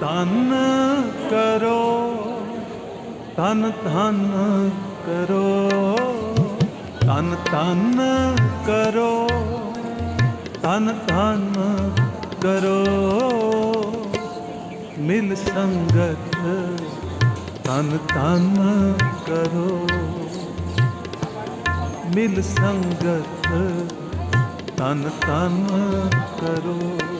ਧਨ ਕਰੋ ਤਨ ਧਨ ਕਰੋ ਤਨ ਧਨ ਕਰੋ ਤਨ ਧਨ ਕਰੋ। ਮਿਲ ਸੰਗਤ ਤਨ ਧਨ ਕਰੋ। ਮਿਲ ਸੰਗਤ ਤਨ ਤਨ ਕਰੋ।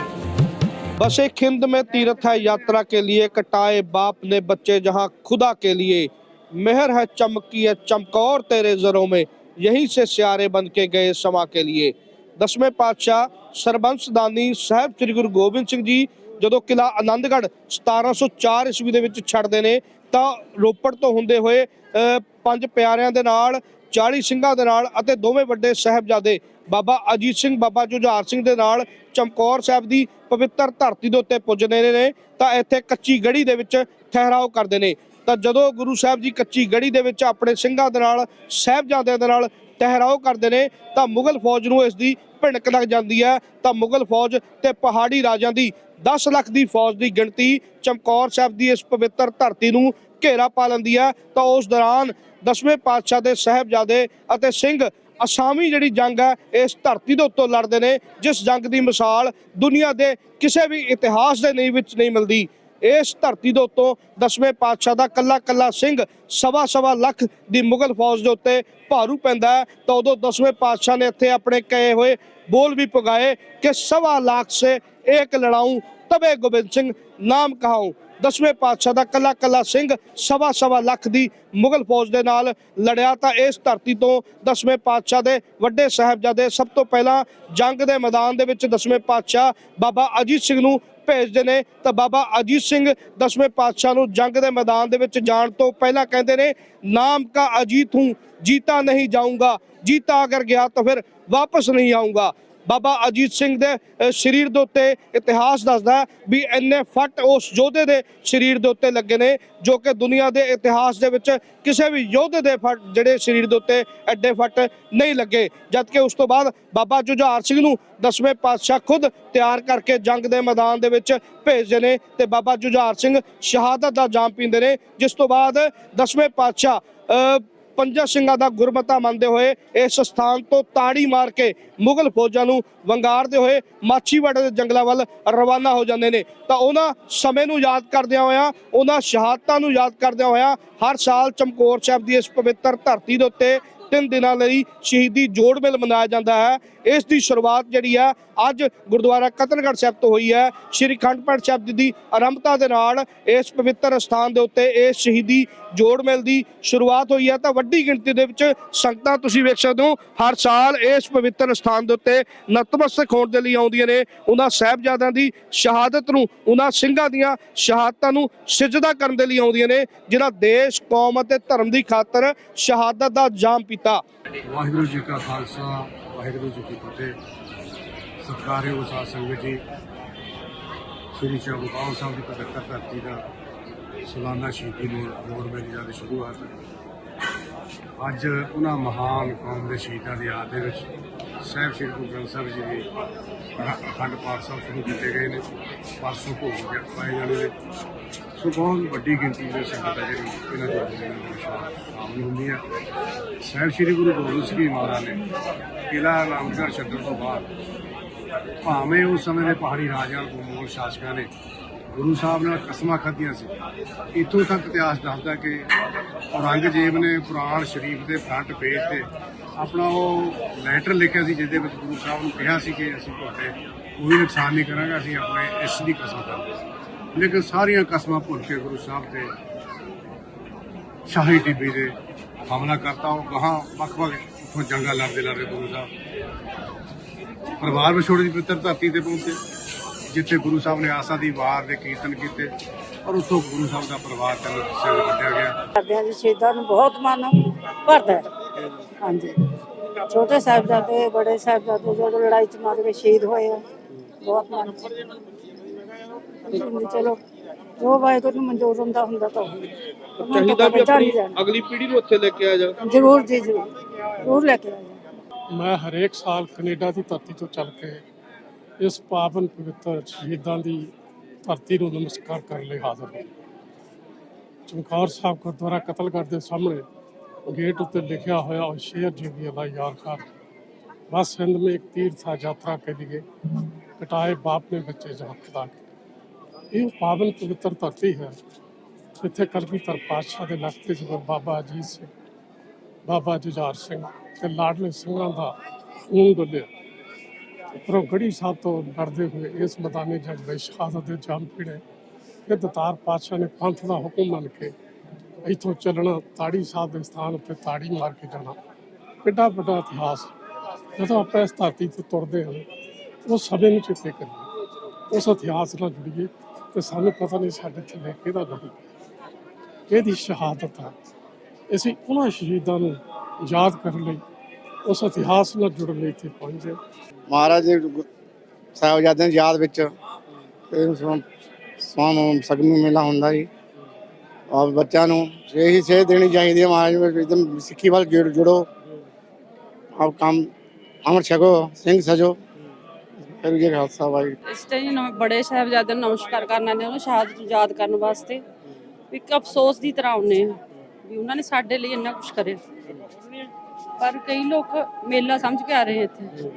बस एक खिंद में तीर्थ है यात्रा के लिए कटाए बाप ने बच्चे जहां खुदा के लिए मेहर है चमकी है चमकौर तेरे जरों में यहीं से सियारे बन के गए समा के लिए ਦਸਵੇਂ ਪਾਤਸ਼ਾਹ ਸਰਬੰਸ ਦਾਨੀ ਸਾਹਿਬ ਸ੍ਰੀ ਗੁਰੂ ਗੋਬਿੰਦ ਸਿੰਘ ਜੀ ਜਦੋਂ ਕਿਲਾ ਆਨੰਦਗੜ੍ਹ 1704 ਈਸਵੀ ਦੇ ਵਿੱਚ ਛੱਡਦੇ ਨੇ ਤਾਂ ਰੋਪੜ ਤੋਂ ਹੁੰਦੇ ਹੋਏ ਅਹ, ਪੰਜ ਪਿਆਰਿਆਂ ਦੇ ਨਾਲ 40 ਸਿੰਘਾਂ ਦੇ ਨਾਲ ਅਤੇ ਦੋਵੇਂ ਵੱਡੇ ਸਾਹਿਬਜ਼ਾਦੇ, ਬਾਬਾ ਅਜੀਤ ਸਿੰਘ, ਬਾਬਾ ਜੁਝਾਰ ਸਿੰਘ ਦੇ ਨਾਲ ਚਮਕੌਰ ਸਾਹਿਬ ਦੀ ਪਵਿੱਤਰ ਧਰਤੀ ਦੇ ਉੱਤੇ ਪੁੱਜਦੇ ਨੇ ਤਾਂ ਇੱਥੇ ਕੱਚੀ ਗੜੀ ਦੇ ਵਿੱਚ ਠਹਿਰਾਓ ਕਰਦੇ ਨੇ। ਤਾਂ ਜਦੋਂ ਗੁਰੂ ਸਾਹਿਬ ਜੀ ਕੱਚੀ ਗੜੀ ਦੇ ਵਿੱਚ ਆਪਣੇ ਸਿੰਘਾਂ ਦੇ ਨਾਲ, ਸਾਹਿਬਜ਼ਾਦਿਆਂ ਦੇ ਨਾਲ ਠਹਿਰਾਓ ਕਰਦੇ ਨੇ, ਤਾਂ ਮੁਗਲ ਫੌਜ ਨੂੰ ਇਸ ਦੀ ਭਿਣਕ ਲੱਗ ਜਾਂਦੀ ਹੈ। ਤਾਂ ਮੁਗਲ ਫੌਜ ਤੇ ਪਹਾੜੀ ਰਾਜਾਂ ਦੀ 10 ਲੱਖ ਦੀ ਫੌਜ ਦੀ ਗਿਣਤੀ ਚਮਕੌਰ ਸਾਹਿਬ ਦੀ ਇਸ ਪਵਿੱਤਰ ਧਰਤੀ ਨੂੰ ਘੇਰਾ ਪਾ ਲੈਂਦੀ ਹੈ, ਤਾਂ ਉਸ ਦੌਰਾਨ ਦਸਵੇਂ ਪਾਤਸ਼ਾਹ ਦੇ ਸਾਹਿਬਜ਼ਾਦੇ ਅਤੇ ਸਿੰਘ ਅਸਾਮੀ ਜਿਹੜੀ ਜੰਗ ਹੈ, ਇਸ ਧਰਤੀ ਦੇ ਉੱਤੋਂ ਲੜਦੇ ਨੇ, ਜਿਸ ਜੰਗ ਦੀ ਮਿਸਾਲ ਦੁਨੀਆ ਦੇ ਕਿਸੇ ਵੀ ਇਤਿਹਾਸ ਦੇ ਨਹੀਂ ਵਿੱਚ ਨਹੀਂ ਮਿਲਦੀ। ਇਸ ਧਰਤੀ ਦੇ ਉੱਤੋਂ ਦਸਵੇਂ ਪਾਤਸ਼ਾਹ ਦਾ ਕੱਲਾ ਕੱਲਾ ਸਿੰਘ ਸਵਾ ਸਵਾ ਲੱਖ ਦੀ ਮੁਗਲ ਫੌਜ ਦੇ ਉੱਤੇ ਭਾਰੂ ਪੈਂਦਾ ਹੈ, ਤਾਂ ਉਦੋਂ ਦਸਵੇਂ ਪਾਤਸ਼ਾਹ ਨੇ ਇੱਥੇ ਆਪਣੇ ਕਹੇ ਹੋਏ ਬੋਲ ਵੀ ਪਗਾਏ ਕਿ ਸਵਾ ਲੱਖ ਸੇ ਇੱਕ ਲੜਾਊਂ ਤਬੇ ਗੋਬਿੰਦ ਸਿੰਘ ਨਾਮ ਕਹਾਊਂ। ਦਸਵੇਂ ਪਾਤਸ਼ਾਹ ਦਾ ਕੱਲਾ ਕੱਲਾ ਸਿੰਘ ਸਵਾ ਸਵਾ ਲੱਖ ਦੀ ਮੁਗਲ ਫੌਜ ਦੇ ਨਾਲ ਲੜਿਆ ਤਾਂ ਇਸ ਧਰਤੀ ਤੋਂ ਦਸਵੇਂ ਪਾਤਸ਼ਾਹ ਦੇ ਵੱਡੇ ਸਾਹਿਬਜ਼ਾਦੇ ਸਭ ਤੋਂ ਪਹਿਲਾਂ ਜੰਗ ਦੇ ਮੈਦਾਨ ਦੇ ਵਿੱਚ ਦਸਵੇਂ ਪਾਤਸ਼ਾਹ ਬਾਬਾ ਅਜੀਤ ਸਿੰਘ ਨੂੰ ਭੇਜਦੇ ਨੇ। ਤਾਂ ਬਾਬਾ ਅਜੀਤ ਸਿੰਘ ਦਸਵੇਂ ਪਾਤਸ਼ਾਹ ਨੂੰ ਜੰਗ ਦੇ ਮੈਦਾਨ ਦੇ ਵਿੱਚ ਜਾਣ ਤੋਂ ਪਹਿਲਾਂ ਕਹਿੰਦੇ ਨੇ, ਨਾਮ ਕਾ ਅਜੀਤ ਹੂੰ, ਜੀਤਾ ਨਹੀਂ ਜਾਊਂਗਾ। ਜੀਤਾ ਅਗਰ ਗਿਆ ਤਾਂ ਫਿਰ ਵਾਪਸ ਨਹੀਂ ਆਊਂਗਾ। ਬਾਬਾ ਅਜੀਤ ਸਿੰਘ ਦੇ ਸਰੀਰ ਦੇ ਉੱਤੇ ਇਤਿਹਾਸ ਦੱਸਦਾ ਵੀ ਇੰਨੇ ਫੱਟ ਉਸ ਯੋਧੇ ਦੇ ਸਰੀਰ ਦੇ ਉੱਤੇ ਲੱਗੇ ਨੇ, ਜੋ ਕਿ ਦੁਨੀਆ ਦੇ ਇਤਿਹਾਸ ਦੇ ਵਿੱਚ ਕਿਸੇ ਵੀ ਯੋਧੇ ਦੇ ਫੱਟ ਜਿਹੜੇ ਸਰੀਰ ਦੇ ਉੱਤੇ ਐਡੇ ਫੱਟ ਨਹੀਂ ਲੱਗੇ। ਜਦ ਕਿ ਉਸ ਤੋਂ ਬਾਅਦ ਬਾਬਾ ਜੁਝਾਰ ਸਿੰਘ ਨੂੰ ਦਸਵੇਂ ਪਾਤਸ਼ਾਹ ਖੁਦ ਤਿਆਰ ਕਰਕੇ ਜੰਗ ਦੇ ਮੈਦਾਨ ਦੇ ਵਿੱਚ ਭੇਜਦੇ ਨੇ ਤੇ ਬਾਬਾ ਜੁਝਾਰ ਸਿੰਘ ਸ਼ਹਾਦਤ ਦਾ ਜਾਮ ਪੀਂਦੇ ਨੇ, ਜਿਸ ਤੋਂ ਬਾਅਦ ਦਸਵੇਂ ਪਾਤਸ਼ਾਹ ਪੰਜਾਂ ਸਿੰਘਾਂ ਦਾ ਗੁਰਮਤਾ ਮੰਨਦੇ ਹੋਏ ਇਸ ਸਥਾਨ ਤੋਂ ਤਾੜੀ ਮਾਰ ਕੇ ਮੁਗਲ ਫੌਜਾਂ ਨੂੰ ਵੰਗਾਰਦੇ ਹੋਏ ਮਾਛੀਵਾੜੇ ਦੇ ਜੰਗਲਾਂ ਵੱਲ ਰਵਾਨਾ ਹੋ ਜਾਂਦੇ ਨੇ। ਤਾਂ ਉਹਨਾਂ ਸਮੇਂ ਨੂੰ ਯਾਦ ਕਰਦਿਆਂ ਹੋਇਆਂ, ਉਹਨਾਂ ਸ਼ਹਾਦਤਾਂ ਨੂੰ ਯਾਦ ਕਰਦਿਆਂ ਹੋਇਆਂ ਹਰ ਸਾਲ ਚਮਕੌਰ ਸਾਹਿਬ ਦੀ ਇਸ ਪਵਿੱਤਰ ਧਰਤੀ ਦੇ ਉੱਤੇ ਤਿੰਨ ਦਿਨਾਂ ਲਈ ਸ਼ਹੀਦੀ ਜੋੜ ਮੇਲ ਮਨਾਇਆ ਜਾਂਦਾ ਹੈ। ਇਸ ਦੀ ਸ਼ੁਰੂਆਤ ਜਿਹੜੀ ਹੈ, ਅੱਜ ਗੁਰਦੁਆਰਾ ਕਤਨਗੜ੍ਹ ਸਾਹਿਬ ਤੋਂ ਹੋਈ ਹੈ। ਸ਼੍ਰੀ ਖੰਡ ਪਾਠ ਸਾਹਿਬ ਜੀ ਦੀ ਆਰੰਭਤਾ ਦੇ ਨਾਲ ਇਸ ਪਵਿੱਤਰ ਸਥਾਨ ਦੇ ਉੱਤੇ ਇਸ ਸ਼ਹੀਦੀ ਜੋੜ ਮੇਲ ਦੀ ਸ਼ੁਰੂਆਤ ਹੋਈ ਹੈ। ਤਾਂ ਵੱਡੀ ਗਿਣਤੀ ਦੇ ਵਿੱਚ ਸੰਗਤਾਂ ਤੁਸੀਂ ਵੇਖ ਸਕਦੇ ਹੋ, ਹਰ ਸਾਲ ਇਸ ਪਵਿੱਤਰ ਸਥਾਨ ਦੇ ਉੱਤੇ ਨਤਮਸਤਕ ਹੋਣ ਦੇ ਲਈ ਆਉਂਦੀਆਂ ਨੇ। ਉਹਨਾਂ ਸਾਹਿਬਜ਼ਾਦਿਆਂ ਦੀ ਸ਼ਹਾਦਤ ਨੂੰ, ਉਹਨਾਂ ਸਿੰਘਾਂ ਦੀਆਂ ਸ਼ਹਾਦਤਾਂ ਨੂੰ ਸਿਜਦਾ ਕਰਨ ਦੇ ਲਈ ਆਉਂਦੀਆਂ ਨੇ ਜਿਨ੍ਹਾਂ ਦੇਸ਼, ਕੌਮ ਅਤੇ ਧਰਮ ਦੀ ਖਾਤਰ ਸ਼ਹਾਦਤ ਦਾ ਜਾਮ ਪੀਤਾ ਵਾਹਿਗੁਰੂ ਜੀ ਕਾ ਖਾਲਸਾ, ਵਾਹਿਗੁਰੂ ਜੀ ਕੀ ਫਤਿਹ। ਸਤਿਕਾਰੇ ਸਾਧ ਸੰਗਤ ਜੀ। ਸ੍ਰੀ ਚੌਗਾਉਂ ਸਾਹਿਬ ਦੀ ਪਵਿੱਤਰ ਧਰਤੀ ਦਾ ਸਲਾਨਾ ਸ਼ਹੀਦੀ ਨੂੰ ਦੌਰ ਮੇਲੇ ਸ਼ੁਰੂਆਤ ਅੱਜ ਉਹਨਾਂ ਮਹਾਨ ਕੌਮ ਦੇ ਸ਼ਹੀਦਾਂ ਦੀ ਯਾਦ ਦੇ ਵਿੱਚ ਸਾਹਿਬ ਸ੍ਰੀ ਗੁਰੂ ਗ੍ਰੰਥ ਸਾਹਿਬ ਜੀ ਦੀ ਅਖੰਡ ਪਾਠ ਸਾਹਿਬ ਸ਼ੁਰੂ ਕੀਤੇ ਗਏ ਨੇ ਪਰਸੋਂ ਭੋਗ ਪਾਏ ਜਾਣੇ ਨੇ। ਸੋ ਬਹੁਤ ਵੱਡੀ ਗਿਣਤੀ ਦੇ ਸੰਗਤ ਹੈ ਜਿਹੜੀ ਇਹਨਾਂ ਦੇ ਜੋੜਾਂ ਵਿੱਚ ਸ਼ਾਮਲ ਹੁੰਦੀ ਹੈ ਸਾਹਿਬ ਸ੍ਰੀ ਗੁਰੂ ਗੋਬਿੰਦ ਸਿੰਘ ਜੀ ਮਹਾਰਾਜ ਨੇ ਕਿਲਾ ਰਾਮਗੜ੍ਹ ਛੱਡਣ ਤੋਂ ਬਾਅਦ ਭਾਵੇਂ ਉਸ ਸਮੇਂ ਦੇ ਪਹਾੜੀ ਰਾਜਿਆਂ ਗੁਰਮੁਖ ਸ਼ਾਸਕਾਂ ਨੇ ਗੁਰੂ ਸਾਹਿਬ ਨਾਲ ਕਸਮਾਂ ਖਾਧੀਆਂ ਸੀ। ਇੱਥੋਂ ਤੱਕ ਇਤਿਹਾਸ ਦੱਸਦਾ ਕਿ ਔਰੰਗਜ਼ੇਬ ਨੇ ਪੁਰਾਣ ਸ਼ਰੀਫ ਦੇ ਫਰੰਟ ਪੇਜ ਤੇ ਆਪਣਾ ਉਹ ਲੈਟਰ ਲਿਖਿਆ ਸੀ, ਜਿਹਦੇ ਵਿੱਚ ਗੁਰੂ ਸਾਹਿਬ ਨੂੰ ਕਿਹਾ ਸੀ ਕਿ ਅਸੀਂ ਤੁਹਾਡੇ ਕੋਈ ਨੁਕਸਾਨ ਨਹੀਂ ਕਰਾਂਗੇ, ਅਸੀਂ ਆਪਣੇ ਇਸ ਦੀ ਕਸਮ ਕਰਦੇ ਹਾਂ। ਲੇਕਿਨ ਸਾਰੀਆਂ ਕਸਮਾਂ ਭੁੱਲ ਕੇ ਗੁਰੂ ਸਾਹਿਬ ਤੇ ਸ਼ਾਹੀ ਟਿੱਬੀ ਦੇ ਹਮਲਾ ਕਰਤਾ। ਉਹ ਗਾਹਾਂ ਵੱਖ-ਵੱਖ ਉੱਥੋਂ ਜੰਗਾਂ ਲੜਦੇ ਲੜਦੇ ਗੁਰੂ ਸਾਹਿਬ ਪਰਿਵਾਰ ਵਿਛੋੜੇ ਦੀ ਪਵਿੱਤਰ ਧਰਤੀ ਤੇ ਪਹੁੰਚੇ। ਜਿੱਥੇ ਗੁਰੂ ਸਾਹਿਬ ਨੇ ਆਸਾ ਦੀ ਵਾਰ ਦੇ ਕੀਰਤਨ ਕੀਤੇ ਔਰ ਉੱਥੋਂ ਗੁਰੂ ਸਾਹਿਬ ਦਾ ਪਰਿਵਾਰ ਤਿੰਨ ਹਿੱਸਿਆਂ ਵਿੱਚ ਵੰਡਿਆ ਗਿਆ। ਕਰਦੇ ਹਾਂ ਜੀ ਸ਼ਹੀਦਾਂ ਨੂੰ ਬਹੁਤ ਮਨ ਭਰਦਾ ਹੈ। ਹਾਂਜੀ। ਛੋਟੇ ਸਾਹਿਬਜ਼ਾਦੇ ਬੜੇ ਸਾਹਿਬਜ਼ਾਦੇ ਜਦੋਂ ਲੜਾਈ ਚ ਮਾਰ ਕੇ ਸ਼ਹੀਦ ਹੋਏ ਆ ਬਹੁਤ ਮਨ ਚਲੋ ਜੋ ਵਾਹਿਗੁਰੂ ਨੂੰ ਮਨਜ਼ੂਰ ਹੁੰਦਾ ਹੁੰਦਾ ਤਾਂ ਚਾਹੀਦਾ ਵੀ ਆਪਣੀ। ਅਗਲੀ ਪੀੜ੍ਹੀ ਨੂੰ ਇੱਥੇ ਲੈ ਕੇ ਆ ਜਾ। ਜ਼ਰੂਰ ਜੀ ਜ਼ਰੂਰ। ਜ਼ਰੂਰ ਲੈ ਕੇ ਆਇਆ ਮੈਂ ਹਰੇਕ ਸਾਲ ਕੈਨੇਡਾ ਦੀ ਧਰਤੀ ਤੋਂ ਚੱਲ ਕੇ ਇਸ ਪਾਵਨ ਪਵਿੱਤਰ ਸ਼ਹੀਦਾਂ ਦੀ ਧਰਤੀ ਨੂੰ ਨਮਸਕਾਰ ਕਰਨ ਲਈ ਹਾਜ਼ਰ ਹਾਂ। ਚਮਕੌਰ ਸਾਹਿਬ ਗੁਰਦੁਆਰਾ ਕਤਲਗੜ੍ਹ ਦੇ ਸਾਹਮਣੇ ਗੇਟ ਉੱਤੇ ਲਿਖਿਆ ਹੋਇਆ ਸ਼ੇਰ ਜੀ ਦੀ ਅੱਲਾ ਯਾਰ ਖਾਨ ਬਸ ਹਿੰਦ ਮੇ ਇੱਕ ਤੀਰ ਥਾ ਯਾਤਰਾ ਕੇ ਗਏ ਕਟਾਏ ਬਾਪ ਨੇ ਬੱਚੇ ਜਹਾਂ ਖੁਦਾ ਇਹ ਪਾਵਨ ਪਵਿੱਤਰ ਧਰਤੀ ਹੈ। ਜਿੱਥੇ ਕਲਗੀ ਤਰ ਪਾਤਸ਼ਾਹ ਦੇ ਲਖਤੇ ਜਬਰ ਬਾਬਾ ਅਜੀਤ ਸਿੰਘ, ਬਾਬਾ ਜੁਝਾਰ ਸਿੰਘ ਤੇ ਲਾਡਲੇ ਸਿੰਘਾਂ ਦਾ ਖੂਨ ਡੁੱਲਿਆ। ਉੱਪਰੋਂ ਸਾਹਿਬ ਤੋਂ ਲੜਦੇ ਹੋਏ ਇਸ ਮੈਦਾਨੇ ਜੰਗ ਵਿੱਚ ਸ਼ਹਾਦਤ ਦੇ ਜਾਮ ਪੀੜੇ ਫਿਰ ਦਤਾਰ ਪਾਤਸ਼ਾਹ ਨੇ ਪੰਥ ਦਾ ਹੁਕਮ ਮੰਨ ਕੇ ਇੱਥੋਂ ਚੱਲਣਾ, ਤਾੜੀ ਸਾਹਿਬ ਦੇ ਸਥਾਨ ਉੱਤੇ ਤਾੜੀ ਮਾਰ ਕੇ ਜਾਣਾ। ਕਿੱਡਾ ਵੱਡਾ ਇਤਿਹਾਸ। ਜਦੋਂ ਆਪਾਂ ਇਸ ਧਰਤੀ ਤੇ ਤੁਰਦੇ ਹਾਂ, ਉਸ ਸਮੇਂ ਨੂੰ ਚੇਤੇ ਕਰੀਏ। ਉਸ ਇਤਿਹਾਸ ਨਾਲ ਜੁੜੀਏ ਤੇ ਸਾਨੂੰ ਪਤਾ ਨਹੀਂ ਸਾਡੇ ਥੱਲੇ ਕਿਹਦਾ ਨਹੀਂ ਇਹਦੀ ਸ਼ਹਾਦਤ ਹੈ ਅਸੀਂ ਉਹਨਾਂ ਸ਼ਹੀਦਾਂ ਨੂੰ ਯਾਦ ਕਰਨ ਲਈ ਉਸ ਇਤਿਹਾਸ ਨਾਲ ਜੁੜਨ ਲਈ ਇੱਥੇ ਪਹੁੰਚੇ ਮਹਾਰਾਜ ਸਾਹਿਬਜ਼ਾਦਿਆਂ ਦੀ ਯਾਦ ਵਿੱਚ ਇਹ ਸੋਮ ਸੋਮ ਸਗਮੀ ਮੇਲਾ ਹੁੰਦਾ ਜੀ। ਔਰ ਬੱਚਿਆਂ ਨੂੰ ਇਹੀ ਸੇਧ ਦੇਣੀ ਚਾਹੀਦੀ ਹੈ ਮਹਾਰਾਜ ਇੱਕਦਮ ਸਿੱਖੀ ਵੱਲ ਜੁੜ ਆਪ ਕੰਮ ਅਮਰ ਛਕੋ ਸਿੰਘ ਸਜੋ। ਫਿਰ ਜੀ ਖਾਲਸਾ ਵਾਹਿਗੁਰੂ। ਇਸ ਟਾਈਮ ਨਵੇਂ ਬੜੇ ਸਾਹਿਬਜ਼ਾਦਿਆਂ ਨੂੰ ਨਮਸਕਾਰ ਕਰਨਾ ਨੇ ਉਹਨੂੰ ਸ਼ਹਾਦਤ ਨੂੰ ਯਾਦ ਕਰਨ ਵਾਸਤੇ। ਵੀ ਇੱਕ ਅਫਸੋਸ ਦੀ ਤਰ੍ਹਾਂ ਆਉਂਦੇ ਆ ਵੀ ਉਹਨਾਂ ਨੇ ਸਾਡੇ ਲਈ ਇੰਨਾ ਕੁਝ ਕਰਿਆ। ਪਰ ਕਈ ਲੋਕ ਮੇਲਾ ਸਮਝ ਕੇ ਆ ਰਹੇ ਇੱਥੇ।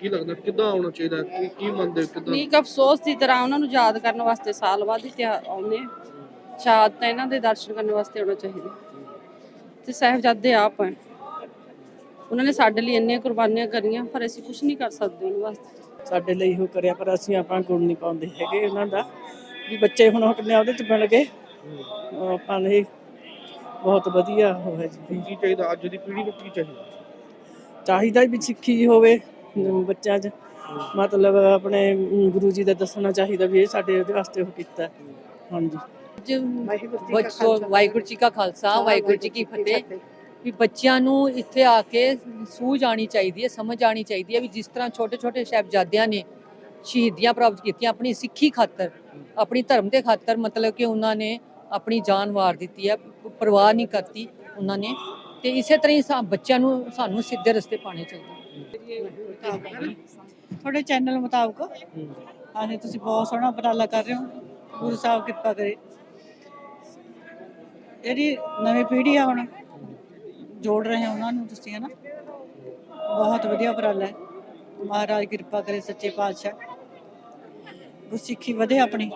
ਕੀ ਲੱਗਦਾ ਕਿੱਦਾਂ ਆਉਣਾ ਚਾਹੀਦਾ? ਹੈ? ਕੀ ਕੀ ਮੰਨਦੇ ਹੋ ਕਿੱਦਾਂ? ਨਹੀਂ ਅਫਸੋਸ ਦੀ ਤਰ੍ਹਾਂ ਉਹਨਾਂ ਨੂੰ ਯਾਦ ਕਰਨ ਵਾਸਤੇ ਸਾਲ ਬਾਅਦ ਹੀ ਤਿਉਹਾਰ ਆਉਂਦੇ ਆ। ਸ਼ਹਾਦਤ ਇਹਨਾਂ ਦੇ ਦਰਸ਼ਨ ਕਰਨ ਵਾਸਤੇ ਆਉਣਾ ਚਾਹੀਦਾ। ਤੇ ਸਾਹਿਬਜ਼ਾਦੇ ਆਪ ਹੈ ਉਹਨਾਂ ਨੇ ਸਾਡੇ ਲਈ ਇੰਨੀਆਂ ਕੁਰਬਾਨੀਆਂ ਕਰੀਆਂ ਪਰ ਅਸੀਂ ਕੁਝ ਨਹੀਂ ਕਰ ਸਕਦੇ ਉਹਨਾਂ ਵਾਸਤੇ। ਸਾਡੇ ਲਈ ਉਹ ਕਰਿਆ ਪਰ ਅਸੀਂ ਆਪਣਾ ਗੁਣ ਨਹੀਂ ਪਾਉਂਦੇ ਹੈਗੇ ਉਹਨਾਂ ਦਾ। ਵੀ ਬੱਚੇ ਹੁਣ ਉਹ ਕਿੰਨੇ ਉਹਦੇ ਚ ਬਣ ਗਏ ਉਹ ਆਪਾਂ ਲਈ ਬਹੁਤ ਵਧੀਆ ਹੋਇਆ ਜੀ। ਕੀ ਚਾਹੀਦਾ? ਅੱਜ ਦੀ ਪੀੜ੍ਹੀ ਨੂੰ ਕੀ ਚਾਹੀਦਾ? ਚਾਹੀਦਾ ਵੀ ਸਿੱਖੀ ਹੋਵੇ ਬੱਚਿਆਂ 'ਚ। ਮਤਲਬ ਆਪਣੇ ਗੁਰੂ ਜੀ ਦਾ ਦੱਸਣਾ ਚਾਹੀਦਾ ਵੀ ਇਹ ਸਾਡੇ ਉਹਦੇ ਵਾਸਤੇ ਉਹ ਕੀਤਾ। ਹਾਂਜੀ। ਬੱਚੋ ਵਾਹਿਗੁਰੂ ਜੀ ਕਾ ਖਾਲਸਾ ਵਾਹਿਗੁਰੂ ਜੀ ਕੀ ਫਤਿਹ। ਵੀ ਬੱਚਿਆਂ ਨੂੰ ਇੱਥੇ ਆ ਕੇ ਸੂਝ ਆਣੀ ਚਾਹੀਦੀ ਹੈ ਸਮਝ ਆਣੀ ਚਾਹੀਦੀ ਹੈ ਵੀ ਜਿਸ ਤਰ੍ਹਾਂ ਛੋਟੇ ਛੋਟੇ ਸਾਹਿਬਜ਼ਾਦਿਆਂ ਨੇ ਸ਼ਹੀਦੀਆਂ ਪ੍ਰਾਪਤ ਕੀਤੀਆਂ ਆਪਣੀ ਸਿੱਖੀ ਖਾਤਰ ਆਪਣੀ ਧਰਮ ਦੇ ਖਾਤਰ ਮਤਲਬ ਕਿ ਉਹਨਾਂ ਨੇ ਆਪਣੀ ਜਾਨ ਵਾਰ ਦਿੱਤੀ ਹੈ ਪਰਵਾਹ ਨਹੀਂ ਕਰਤੀ ਉਹਨਾਂ ਨੇ। ਤੇ ਇਸੇ ਤਰ੍ਹਾਂ ਹੀ ਸਾ, ਬੱਚਿਆਂ ਨੂੰ ਸਾਨੂੰ ਸਿੱਧੇ ਰਸਤੇ ਪਾਣੇ ਚਾਹੀਦੇ ਤੁਹਾਡੇ ਚੈਨਲ ਮੁਤਾਬਕ? ਹਾਂਜੀ ਤੁਸੀਂ ਬਹੁਤ ਸੋਹਣਾ ਉਪਰਾਲਾ ਕਰ ਰਹੇ ਹੋ। ਗੁਰੂ ਸਾਹਿਬ ਕਿਰਪਾ ਕਰੇ। ਜਿਹੜੀ ਨਵੀਂ ਪੀੜ੍ਹੀ ਆ ਹੁਣ। ਜੋੜ ਰਹੇ ਹੋ ਉਹਨਾਂ ਨੂੰ ਤੁਸੀਂ, ਹਨਾ? ਬਹੁਤ ਵਧੀਆ ਉਪਰਾਲਾ ਹੈ। ਮਹਾਰਾਜ ਕਿਰਪਾ ਕਰੇ ਸੱਚੇ ਪਾਤਸ਼ਾਹ। ਗੁਰਸਿੱਖੀ ਵਧੇ ਆਪਣੀ।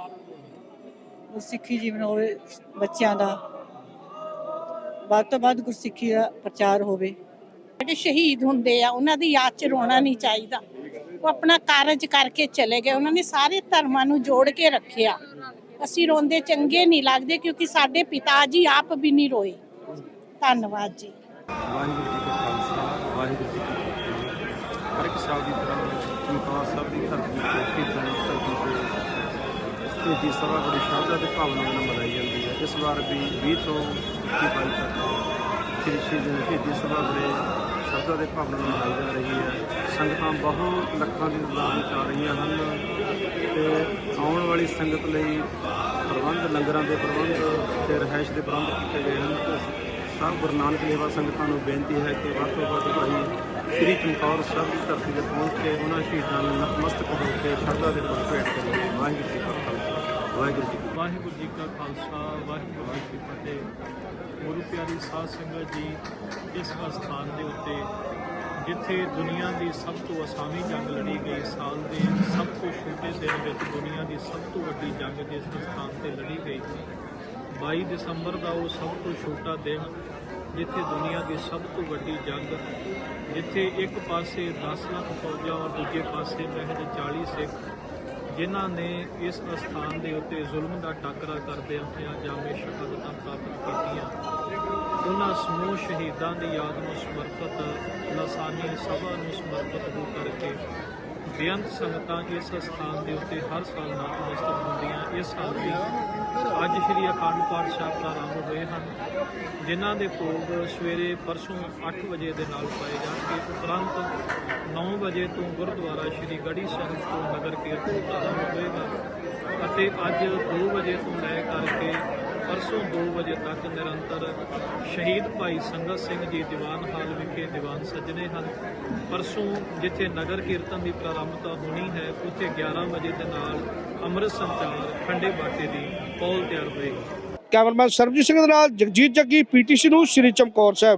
ਗੁਰਸਿੱਖੀ ਜੀਵਨ ਹੋਵੇ ਬੱਚਿਆਂ ਦਾ, ਵੱਧ ਤੋਂ ਵੱਧ ਗੁਰਸਿੱਖੀ ਦਾ ਪ੍ਰਚਾਰ ਹੋਵੇ। ਜਿਹੜੇ ਸ਼ਹੀਦ ਹੁੰਦੇ ਆ, ਉਹਨਾਂ ਦੀ ਯਾਦ ਚ ਰੋਣਾ ਨਹੀਂ ਚਾਹੀਦਾ। ਉਹ ਆਪਣਾ ਕਾਰਜ ਕਰਕੇ ਚਲੇ ਗਏ, ਉਹਨਾਂ ਨੇ ਸਾਰੇ ਧਰਮਾਂ ਨੂੰ ਜੋੜ ਕੇ ਰੱਖਿਆ। ਅਸੀਂ ਰੋਂਦੇ ਚੰਗੇ ਨਹੀਂ ਲੱਗਦੇ ਕਿਉਂਕਿ ਸਾਡੇ ਪਿਤਾ ਜੀ ਆਪ ਵੀ ਨਹੀਂ ਰੋਏ। ਧੰਨਵਾਦ ਜੀ। ਵਾਹਿਗੁਰੂ ਜੀ ਕਾ ਖਾਲਸਾ, ਵਾਹਿਗੁਰੂ ਜੀ ਕੀ ਫਤਿਹ। ਹਰ ਇੱਕ ਸਾਲ ਦੀ ਤਰ੍ਹਾਂ ਚਮਕੌਰ ਸਾਹਿਬ ਦੀ ਧਰਤੀ ਤੇ ਧਰਤੀ ਤੇ ਸ਼ਹੀਦੀ ਸਭਾ ਬੜੀ ਸ਼ਰਧਾ ਤੇ ਭਾਵਨਾ ਨਾਲ ਮਨਾਈ ਜਾਂਦੀ ਹੈ, ਇਸ ਵਾਰ ਵੀ 20 ਤੋਂ 25 ਤੱਕ ਸ੍ਰੀ ਸ਼ਹੀਦੀ ਸਭਾ ਦੇ ਸ਼ਰਧਾ ਦੇ ਭਾਵਨਾ ਨਾਲ ਮਨਾਈ ਜਾ ਰਹੀ ਹੈ। ਸੰਗਤਾਂ ਬਹੁਤ ਲੱਖਾਂ ਦੀ ਤਾਦਾਦ ਵਿੱਚ ਆ ਰਹੀਆਂ ਹਨ ਤੇ ਆਉਣ ਵਾਲੀ ਸੰਗਤ ਲਈ ਪ੍ਰਬੰਧ, ਲੰਗਰਾਂ ਦੇ ਪ੍ਰਬੰਧ ਤੇ ਰਹਿائش ਦੇ ਪ੍ਰਬੰਧ ਕੀਤੇ ਗਏ ਹਨ। ਸਭ ਗੁਰੂ ਨਾਨਕ ਲੇਵਾ ਸੰਗਤਾਂ ਨੂੰ ਬੇਨਤੀ ਹੈ ਕਿ ਵੱਧ ਤੋਂ ਵੱਧ ਭਾਈ ਸ੍ਰੀ ਚਮਕੌਰ ਸਾਹਿਬ ਦੀ ਧਰਤੀ ਤੇ ਪਹੁੰਚ ਕੇ ਉਹਨਾਂ ਸ਼ਹੀਦਾਂ ਨੂੰ ਨਤਮਸਤਕ ਹੋ ਕੇ ਸ਼ਰਧਾ ਦੇ ਪੁਸ਼ਪ ਭੇਟ ਕਰੀਏ। ਵਾਹਿਗੁਰੂ ਜੀ ਕਾ ਵਾਹਿਗੁਰੂ ਜੀ ਵਾਹਿਗੁਰੂ ਜੀ ਕਾ ਖਾਲਸਾ, ਵਾਹਿਗੁਰੂ ਜੀ ਕੀ ਫਤਿਹ। ਗੁਰੂ ਪਿਆਰੀ ਸਾਧ ਸੰਗਤ ਜੀ ਇਸ ਅਸਥਾਨ ਦੇ ਉੱਤੇ ਜਿੱਥੇ ਦੁਨੀਆ ਦੀ ਸਭ ਤੋਂ ਅਸਾਮੀ ਜੰਗ ਲੜੀ ਗਈ ਸਾਲ ਦੇ ਸਭ ਤੋਂ ਛੋਟੇ ਦਿਨ ਵਿੱਚ ਦੁਨੀਆ ਦੀ ਸਭ ਤੋਂ ਵੱਡੀ ਜੰਗ ਜਿਸ ਸਥਾਨ ਤੇ ਲੜੀ ਗਈ 22 ਦਸੰਬਰ ਦਾ ਉਹ ਸਭ ਤੋਂ ਛੋਟਾ ਦਿਨ ਜਿੱਥੇ ਦੁਨੀਆ ਦੀ ਸਭ ਤੋਂ ਵੱਡੀ ਜੰਗ, ਜਿੱਥੇ ਇੱਕ ਪਾਸੇ 10 ਲੱਖ ਫੌਜਾਂ ਔਰ ਦੂਜੇ ਪਾਸੇ ਮਹਿਜ 40 ਸਿੱਖ ਜਿਨ੍ਹਾਂ ਨੇ ਇਸ ਅਸਥਾਨ ਦੇ ਉੱਤੇ ਜ਼ੁਲਮ ਦਾ ਟਾਕਰਾ ਕਰਦੇ ਹੋਇਆਂ ਜਾਮੇ ਸ਼ਹਾਦਤਾਂ ਪ੍ਰਾਪਤ ਕੀਤੀਆਂ, ਉਹਨਾਂ ਸਮੂਹ ਸ਼ਹੀਦਾਂ ਦੀ ਯਾਦ ਨੂੰ ਸਮਰਪਿਤ ਲਸਾਨੀ ਸਭਾ ਨੂੰ ਸਮਰਪਿਤ ਹੋ ਕਰਕੇ ਬੇਅੰਤ ਸੰਗਤਾਂ ਇਸ ਸਥਾਨ ਦੇ ਉੱਤੇ ਹਰ ਸਾਲ ਨਤਮਸਤਕ ਹੁੰਦੀਆਂ ਇਸ ਸਾਲ ਵੀ ਅੱਜ ਸ੍ਰੀ ਅਖੰਡ ਪਾਠ ਸਾਹਿਬ ਆਰੰਭ ਹੋਏ ਹਨ, ਜਿਨ੍ਹਾਂ ਦੇ ਭੋਗ ਸਵੇਰੇ ਪਰਸੋਂ 8 ਵਜੇ ਦੇ ਨਾਲ ਪਾਏ ਜਾਣਗੇ। ਉਪਰੰਤ 9 ਵਜੇ ਤੋਂ ਗੁਰਦੁਆਰਾ ਸ੍ਰੀ ਗੜੀ ਸਾਹਿਬ ਤੋਂ ਨਗਰ ਕੀਰਤਨ ਆਰੰਭ ਹੋਏਗਾ ਅਤੇ ਅੱਜ 2 ਵਜੇ ਤੋਂ ਲੈ ਕਰਕੇ ਪਰਸੋਂ 2 ਵਜੇ ਤੱਕ ਨਿਰੰਤਰ ਸ਼ਹੀਦ ਭਾਈ ਸੰਗਤ ਸਿੰਘ ਜੀ ਦੀਵਾਨ ਹਾਲ ਵਿਖੇ ਦੀਵਾਨ ਸੱਜਣੇ ਹਨ। ਪਰਸੋਂ ਜਿੱਥੇ ਨਗਰ ਕੀਰਤਨ ਦੀ ਪ੍ਰਾਰੰਭਤਾ ਹੋਣੀ ਹੈ, ਉੱਥੇ 11 ਵਜੇ ਦੇ ਨਾਲ ਅੰਮ੍ਰਿਤ ਸੰਚਾਰ ਖੰਡੇ ਬਾਟੇ ਦੀ ਪੌਲ ਤਿਆਰ ਹੋਏਗੀ। ਕੈਮਰਾਮੈਨ ਸਰਬਜੀਤ ਸਿੰਘ ਦੇ ਨਾਲ ਜਗਜੀਤ ਜੱਗੀ, ਪੀਟੀਸੀ ਨੂੰ ਸ਼੍ਰੀ ਚਮਕੌਰ ਸਾਹਿਬ।